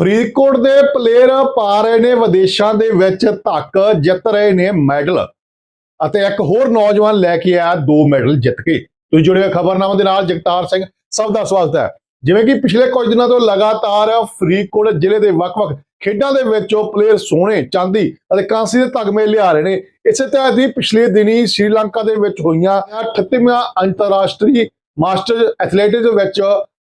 ਫਰੀਦਕੋਟ ਦੇ ਪਲੇਅਰ ਪਾ ਰਹੇ ਨੇ ਵਿਦੇਸ਼ਾਂ ਦੇ ਵਿੱਚ ਧੱਕ, ਜਿੱਤ ਰਹੇ ਨੇ ਮੈਡਲ। ਅਤੇ ਇੱਕ ਹੋਰ ਨੌਜਵਾਨ ਲੈ ਕੇ ਆਇਆ ਦੋ ਮੈਡਲ ਜਿੱਤ ਕੇ। ਤੁਸੀਂ ਜੁੜੇ ਹੋਏ ਖਬਰਨਾਮਾ ਦੇ ਨਾਲ ਜਗਤਾਰ ਸਿੰਘ, ਸਭ ਦਾ ਸਵਾਗਤ ਹੈ। ਜਿਵੇਂ ਕਿ ਪਿਛਲੇ ਕੁਝ ਦਿਨਾਂ ਤੋਂ ਲਗਾਤਾਰ ਫਰੀਦਕੋਟ ਜ਼ਿਲ੍ਹੇ ਦੇ ਵੱਖ-ਵੱਖ ਖੇਡਾਂ ਦੇ ਵਿੱਚੋਂ ਪਲੇਅਰ ਸੋਨੇ ਚਾਂਦੀ ਅਤੇ ਕਾਂਸੀ ਦੇ ਤਗਮੇ ਲਿਆ ਰਹੇ ਨੇ। ਇਸੇ ਤਰ੍ਹਾਂ ਦੀ ਪਿਛਲੇ ਦਿਨੀ ਸ਼੍ਰੀਲੰਕਾ ਦੇ ਵਿੱਚ ਹੋਈਆਂ 38ਵਾਂ ਅੰਤਰਰਾਸ਼ਟਰੀ ਮਾਸਟਰ ਐਥਲੈਟਿਕਸ ਵਿੱਚ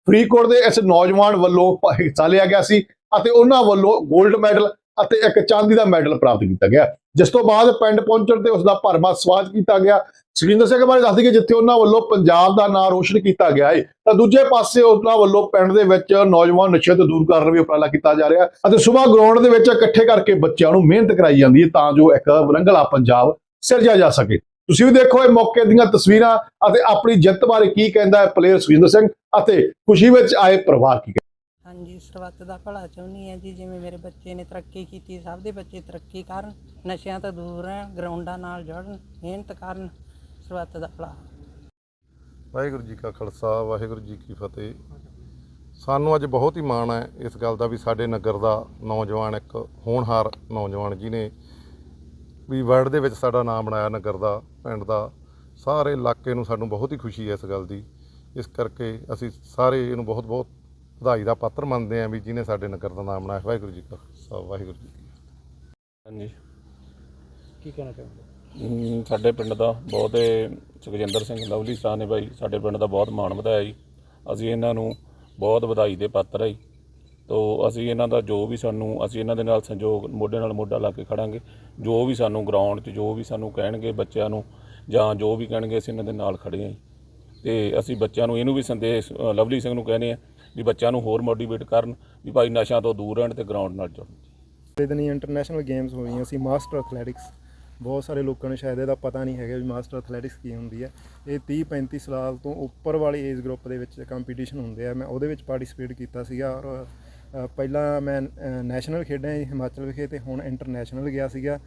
ਫਰੀਦਕੋਟ ਦੇ ਇਸ ਨੌਜਵਾਨ ਵੱਲੋਂ ਹਿੱਸਾ ਲਿਆ ਗਿਆ ਸੀ ਅਤੇ ਉਹਨਾਂ ਵੱਲੋਂ 골ਡ ਮੈਡਲ ਅਤੇ ਇੱਕ ਚਾਂਦੀ ਦਾ ਮੈਡਲ ਪ੍ਰਾਪਤ ਕੀਤਾ ਗਿਆ। ਜਿਸ ਤੋਂ ਬਾਅਦ ਪਿੰਡ ਪਹੁੰਚਣ ਤੇ ਉਸ ਦਾ ਭਰਮਾ ਸਵਾਗਤ ਕੀਤਾ ਗਿਆ। ਸੁਖਿੰਦਰ ਸਿੰਘ ਬਾਰੇ ਦੱਸਦੀ ਕਿ ਜਿੱਥੇ ਉਹਨਾਂ ਵੱਲੋਂ ਪੰਜਾਬ ਦਾ ਨਾਂ ਰੋਸ਼ਨ ਕੀਤਾ ਗਿਆ ਹੈ ਤਾਂ ਦੂਜੇ ਪਾਸੇ ਉਹਨਾਂ ਵੱਲੋਂ ਪਿੰਡ ਦੇ ਵਿੱਚ ਨੌਜਵਾਨ ਨਸ਼ੇ ਤੋਂ ਦੂਰ ਕਰਨ ਲਈ ਉਪਰਾਲਾ ਕੀਤਾ ਜਾ ਰਿਹਾ ਅਤੇ ਸਵੇਰ ਗਰਾਊਂਡ ਦੇ ਵਿੱਚ ਇਕੱਠੇ ਕਰਕੇ ਬੱਚਿਆਂ ਨੂੰ ਮਿਹਨਤ ਕਰਾਈ ਜਾਂਦੀ ਹੈ ਤਾਂ ਜੋ ਇੱਕ ਵਿਰੰਗਲਾ ਪੰਜਾਬ ਸਿਰਜਿਆ ਜਾ ਸਕੇ। ਤੁਸੀਂ ਵੀ ਦੇਖੋ ਇਹ ਮੌਕੇ ਦੀਆਂ ਤਸਵੀਰਾਂ ਅਤੇ ਆਪਣੀ ਜਿੱਤ ਬਾਰੇ ਕੀ ਕਹਿੰਦਾ ਹੈ ਪਲੇਅਰ ਸੁਖਿੰਦਰ ਸਿੰਘ ਅਤੇ ਖੁਸ਼ੀ ਵਿੱਚ ਆਏ ਪਰਿਵਾਰ ਕੀ ਹਾਂਜੀ ਸਰਬੱਤ ਦਾ ਭਲਾ ਚਾਹੁੰਦੀ ਹਾਂ ਜੀ ਜਿਵੇਂ ਮੇਰੇ ਬੱਚੇ ਨੇ ਤਰੱਕੀ ਕੀਤੀ ਸਭ ਦੇ ਬੱਚੇ ਤਰੱਕੀ ਕਰਨ ਨਸ਼ਿਆਂ ਤੋਂ ਦੂਰ ਰਹਿਣ ਗਰਾਊਂਡਾਂ ਨਾਲ ਜੁੜਨ ਮਿਹਨਤ ਕਰਨ ਸਰਬੱਤ ਦਾ ਭਲਾ। ਵਾਹਿਗੁਰੂ ਜੀ ਕਾ ਖਾਲਸਾ ਵਾਹਿਗੁਰੂ ਜੀ ਕੀ ਫਤਿਹ। ਸਾਨੂੰ ਅੱਜ ਬਹੁਤ ਹੀ ਮਾਣ ਹੈ ਇਸ ਗੱਲ ਦਾ ਵੀ ਸਾਡੇ ਨਗਰ ਦਾ ਨੌਜਵਾਨ ਇੱਕ ਹੋਣਹਾਰ ਨੌਜਵਾਨ ਜਿਹਨੇ ਵੀ ਵਰਲਡ ਦੇ ਵਿੱਚ ਸਾਡਾ ਨਾਮ ਬਣਾਇਆ ਨਗਰ ਦਾ ਪਿੰਡ ਦਾ। ਸਾਰੇ ਇਲਾਕੇ ਨੂੰ ਸਾਨੂੰ ਬਹੁਤ ਹੀ ਖੁਸ਼ੀ ਹੈ ਇਸ ਗੱਲ ਦੀ। ਇਸ ਕਰਕੇ ਅਸੀਂ ਸਾਰੇ ਇਹਨੂੰ ਬਹੁਤ ਬਹੁਤ ਵਧਾਈ ਦਾ ਪਾਤਰ ਮੰਨਦੇ ਹਾਂ ਵੀ ਜਿਹਨੇ ਸਾਡੇ ਨਗਰ ਦਾ ਨਾਮ ਬਣਾਇਆ। ਵਾਹਿਗੁਰੂ ਜੀ ਕਾ ਖਾਲਸਾ ਵਾਹਿਗੁਰੂ ਜੀ ਕੀ ਫਤਿਹ। ਹਾਂਜੀ। ਕੀ ਕਹਿਣਾ ਚਾਹੁੰਦੇ ਸਾਡੇ ਪਿੰਡ ਦਾ ਬਹੁਤ ਹੀ ਸੁਖਜਿੰਦਰ ਸਿੰਘ ਲਵਲੀ ਸਾਹਿਬ ਨੇ ਭਾਈ ਸਾਡੇ ਪਿੰਡ ਦਾ ਬਹੁਤ ਮਾਣ ਵਧਾਇਆ ਜੀ। ਅਸੀਂ ਇਹਨਾਂ ਨੂੰ ਬਹੁਤ ਵਧਾਈ ਦੇ ਪਾਤਰ ਹੈ ਜੀ। ਤੋ ਅਸੀਂ ਇਹਨਾਂ ਦਾ ਜੋ ਵੀ ਸਾਨੂੰ, ਅਸੀਂ ਇਹਨਾਂ ਦੇ ਨਾਲ ਸੰਯੋਗ, ਮੋਢੇ ਨਾਲ ਮੋਢਾ ਲਾ ਕੇ ਖੜਾਂਗੇ। ਜੋ ਵੀ ਸਾਨੂੰ ਗਰਾਊਂਡ 'ਚ, ਜੋ ਵੀ ਸਾਨੂੰ ਕਹਿਣਗੇ ਬੱਚਿਆਂ ਨੂੰ, ਜਾਂ ਜੋ ਵੀ ਕਹਿਣਗੇ, ਅਸੀਂ ਇਹਨਾਂ ਦੇ ਨਾਲ ਖੜੇ ਹਾਂ ਜੀ। ਤੇ ਅਸੀਂ ਬੱਚਿਆਂ ਨੂੰ ਇਹਨੂੰ ਵੀ ਸੰਦੇਸ਼ ਲਵਲੀ ਸਿੰਘ ਨੂੰ ਕਹਿੰਦੇ ਆ ਵੀ ਬੱਚਿਆਂ ਨੂੰ ਹੋਰ ਮੋਟੀਵੇਟ ਕਰਨ ਵੀ ਭਾਈ ਨਸ਼ਿਆਂ ਤੋਂ ਦੂਰ ਰਹਿਣ ਤੇ ਗਰਾਊਂਡ ਨਾਲ ਜੁੜਨ। ਪਿਛਲੇ ਦਿਨੀ ਇੰਟਰਨੈਸ਼ਨਲ ਗੇਮਸ ਹੋਈਆਂ ਸੀ ਮਾਸਟਰ ਐਥਲੈਟਿਕਸ ਬਹੁਤ ਸਾਰੇ ਲੋਕਾਂ ਨੂੰ ਸ਼ਾਇਦ ਇਹਦਾ ਪਤਾ ਨਹੀਂ ਹੈਗਾ ਵੀ ਮਾਸਟਰ ਐਥਲੈਟਿਕਸ ਕੀ ਹੁੰਦੀ ਹੈ। ਇਹ 30 35 ਸਾਲ ਤੋਂ ਉੱਪਰ ਵਾਲੇ ਏਜ ਗਰੁੱਪ ਦੇ ਵਿੱਚ ਕੰਪੀਟੀਸ਼ਨ ਹੁੰਦੇ ਆ। ਮੈਂ ਉਹਦੇ ਵਿੱਚ ਪਾਰਟਿਸਿਪੇਟ ਕੀਤਾ ਸੀਗਾ ਔਰ ਪਹਿਲਾਂ ਮੈਂ ਨੈਸ਼ਨਲ ਖੇਡਿਆ ਜੀ ਹਿਮਾਚਲ ਵਿਖੇ ਤੇ ਹੁਣ ਇੰਟਰਨੈਸ਼ਨਲ ਗਿਆ ਸੀਗਾ।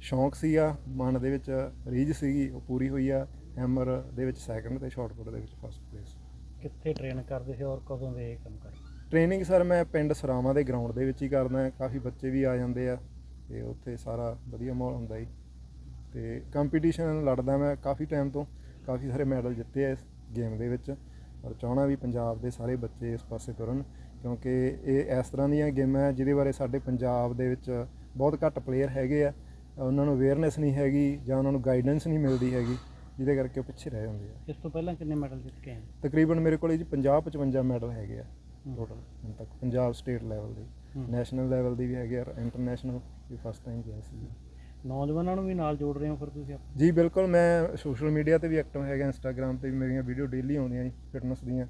ਸ਼ੌਂਕ ਸੀਗਾ ਮਨ ਦੇ ਵਿੱਚ ਰੀਝ ਸੀਗੀ ਉਹ ਪੂਰੀ ਹੋਈ ਆ। ਹੈਮਰ ਦੇ ਵਿੱਚ ਸੈਕੰਡ ਤੇ ਸ਼ਾਟਪੁੱਟ ਦੇ ਵਿੱਚ ਫਸਟ ਪਲੇਸ ਕਿੱਥੇ ਟ੍ਰੇਨ ਕਰਦੇ ਸੀ ਔਰ ਕਦੋਂ ਦੇ ਇਹ ਕੰਮ ਕਰਦੇ? ਟ੍ਰੇਨਿੰਗ ਸਰ ਮੈਂ ਪਿੰਡ ਸਰਾਵਾਂ ਦੇ ਗਰਾਊਂਡ ਦੇ ਵਿੱਚ ਹੀ ਕਰਦਾ ਕਾਫੀ ਬੱਚੇ ਵੀ ਆ ਜਾਂਦੇ ਆ ਤੇ ਉੱਥੇ ਸਾਰਾ ਵਧੀਆ ਮਾਹੌਲ ਹੁੰਦਾ ਜੀ। ਤੇ ਕੰਪੀਟੀਸ਼ਨ ਲੜਦਾ ਮੈਂ ਕਾਫੀ ਟਾਈਮ ਤੋਂ। ਕਾਫੀ ਸਾਰੇ ਮੈਡਲ ਜਿੱਤੇ ਆ ਇਸ ਗੇਮ ਦੇ ਵਿੱਚ। ਔਰ ਚਾਹਣਾ ਵੀ ਪੰਜਾਬ ਦੇ ਸਾਰੇ ਬੱਚੇ ਇਸ ਪਾਸੇ ਤੁਰਨ ਕਿਉਂਕਿ ਇਹ ਇਸ ਤਰ੍ਹਾਂ ਦੀਆਂ ਗੇਮਾਂ ਹੈ ਜਿਹਦੇ ਬਾਰੇ ਸਾਡੇ ਪੰਜਾਬ ਦੇ ਵਿੱਚ ਬਹੁਤ ਘੱਟ ਪਲੇਅਰ ਹੈਗੇ ਆ। ਉਹਨਾਂ ਨੂੰ ਅਵੇਅਰਨੈਸ ਨਹੀਂ ਹੈਗੀ ਜਾਂ ਉਹਨਾਂ ਨੂੰ ਗਾਈਡੈਂਸ ਨਹੀਂ ਮਿਲਦੀ ਹੈਗੀ ਜਿਹਦੇ ਕਰਕੇ ਉਹ ਪਿੱਛੇ ਰਹਿ ਜਾਂਦੇ ਆ। ਇਸ ਤੋਂ ਪਹਿਲਾਂ ਕਿੰਨੇ ਮੈਡਲ ਜਿੱਤ ਕੇ ਆਏ? ਤਕਰੀਬਨ ਮੇਰੇ ਕੋਲ ਜੀ 50 55 ਮੈਡਲ ਹੈਗੇ ਆ ਟੋਟਲ ਹੁਣ ਤੱਕ। ਪੰਜਾਬ ਸਟੇਟ ਲੈਵਲ ਦੇ। ਨੈਸ਼ਨਲ ਲੈਵਲ ਦੀ ਵੀ ਹੈਗੇ ਆ ਇੰਟਰਨੈਸ਼ਨਲ ਵੀ ਫਸਟ ਟਾਈਮ ਗਿਆ ਸੀ। ਨੌਜਵਾਨਾਂ ਨੂੰ ਵੀ ਨਾਲ ਜੋੜ ਰਹੇ ਹੋ ਫਿਰ ਤੁਸੀਂ ਜੀ ਬਿਲਕੁਲ ਮੈਂ ਸੋਸ਼ਲ ਮੀਡੀਆ ਤੇ ਵੀ ਐਕਟਿਵ ਹੈਗਾ ਇੰਸਟਾਗ੍ਰam ਤੇ ਵੀ ਮੇਰੀਆਂ ਵੀਡੀਓ ਡੇਲੀ ਆਉਂਦੀਆਂ ਜੀ ਫਿਟਨੈਸ ਦੀਆਂ।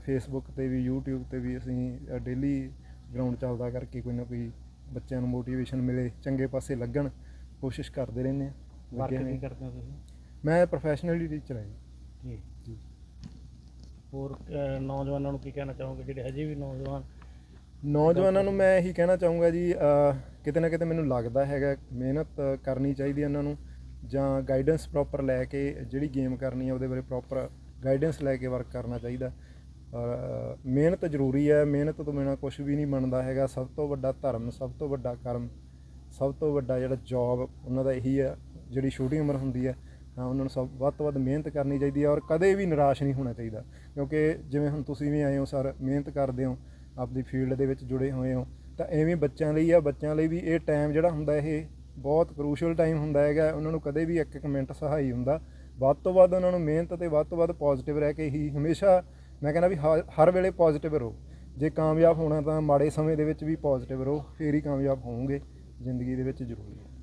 ਫੇਸਬੁੱਕ ਤੇ ਵੀ YouTube ਤੇ ਵੀ ਅਸੀਂ ਡੇਲੀ ਗਰਾਊਂਡ ਚੱਲਦਾ ਕਰਕੇ ਕੋਈ ਨਾ ਕੋਈ ਬੱਚਿਆਂ ਨੂੰ ਮੋਟੀਵੇਸ਼ਨ ਮਿਲੇ ਚੰਗੇ ਪਾਸੇ ਲੱਗਣ ਕੋਸ਼ਿਸ਼ ਕਰਦੇ ਰਹਿੰਦੇ ਆ ਵਰਕ ਲੱਗੇ ਕੀ ਹੋਏ। ਕਰਦੇ ਹੋ ਤੁਸੀਂ? ਮੈਂ ਪ੍ਰੋਫੈਸ਼ਨਲੀ ਟੀਚਰ ਹਾਂ ਜੀ। ਜੀ ਹੋਰ ਅਹ, ਨੌਜਵਾਨਾਂ ਨੂੰ ਕੀ ਕਹਿਣਾ ਚਾਹੋਗੇ? ਜਿਹੜੇ ਹਜੇ ਵੀ ਨੌਜਵਾਨ ਨੌਜਵਾਨਾਂ ਨੂੰ ਮੈਂ ਇਹੀ ਕਹਿਣਾ ਚਾਹੂੰਗਾ ਜੀ ਕਿਤੇ ਨਾ ਕਿਤੇ ਮੈਨੂੰ ਲੱਗਦਾ ਹੈਗਾ ਮਿਹਨਤ ਕਰਨੀ ਚਾਹੀਦੀ ਹੈ ਇਹਨਾਂ ਨੂੰ ਜਾਂ ਗਾਈਡੈਂਸ ਪ੍ਰੋਪਰ ਲੈ ਕੇ ਜਿਹੜੀ ਗੇਮ ਕਰਨੀ ਹੈ ਉਹਦੇ ਬਾਰੇ ਪ੍ਰੋਪਰ ਗਾਈਡੈਂਸ ਲੈ ਕੇ ਵਰਕ ਕਰਨਾ ਚਾਹੀਦਾ। ਔਰ ਮਿਹਨਤ ਜ਼ਰੂਰੀ ਹੈ, ਮਿਹਨਤ ਤੋਂ ਬਿਨਾਂ ਕੁਝ ਵੀ ਨਹੀਂ ਬਣਦਾ ਹੈਗਾ। ਸਭ ਤੋਂ ਵੱਡਾ ਧਰਮ, ਸਭ ਤੋਂ ਵੱਡਾ ਕਰਮ, ਸਭ ਤੋਂ ਵੱਡਾ ਜਿਹੜਾ ਜੌਬ ਉਹਨਾਂ ਦਾ ਇਹੀ ਹੈ, ਜਿਹੜੀ ਛੋਟੀ ਉਮਰ ਹੁੰਦੀ ਹੈ ਹਾਂ ਉਹਨਾਂ ਨੂੰ ਸਭ, ਵੱਧ ਤੋਂ ਵੱਧ ਮਿਹਨਤ ਕਰਨੀ ਚਾਹੀਦੀ ਹੈ ਔਰ ਕਦੇ ਵੀ ਨਿਰਾਸ਼ ਨਹੀਂ ਹੋਣਾ ਚਾਹੀਦਾ। ਕਿਉਂਕਿ ਜਿਵੇਂ ਹੁਣ ਤੁਸੀਂ ਵੀ ਆਏ ਹੋ, ਸਰ, ਮਿਹਨਤ ਕਰਦੇ ਹੋ, ਆਪਦੀ ਫੀਲਡ ਦੇ ਵਿੱਚ ਜੁੜੇ ਹੋਏ ਹੋ ਤਾਂ ਐਵੇਂ ਬੱਚਿਆਂ ਲਈ ਆ, ਬੱਚਿਆਂ ਲਈ ਵੀ ਇਹ ਟਾਈਮ ਜਿਹੜਾ ਹੁੰਦਾ ਇਹ ਬਹੁਤ ਕਰੂਸ਼ੀਅਲ ਟਾਈਮ ਹੁੰਦਾ ਹੈਗਾ। ਉਹਨਾਂ ਨੂੰ ਕਦੇ ਵੀ ਇੱਕ ਇੱਕ ਮਿੰਟ ਸਹਾਈ ਹੁੰਦਾ। ਵੱਧ ਤੋਂ ਵੱਧ ਉਹਨਾਂ ਨੂੰ ਮਿਹਨਤ ਤੇ ਵੱਧ ਤੋਂ ਵੱਧ ਪੋਜ਼ਿਟਿਵ ਰਹਿ ਕੇ ਹੀ ਹਮੇਸ਼ਾ ਮੈਂ ਕਹਿੰਦਾ ਵੀ ਹਰ- ਹਰ ਵੇਲੇ ਪੋਜ਼ਿਟਿਵ ਰਹੋ। ਜੇ ਕਾਮਯਾਬ ਹੋਣਾ ਤਾਂ ਮਾੜੇ ਸਮੇਂ ਦੇ ਵਿੱਚ ਵੀ ਪੋਜ਼ਿਟਿਵ ਰਹੋ, ਫੇਰ ਹੀ ਕਾਮਯਾਬ ਹੋਵੋਗੇ। ਜ਼ਿੰਦਗੀ ਦੇ ਵਿੱਚ ਜ਼ਰੂਰੀ। ਹੈ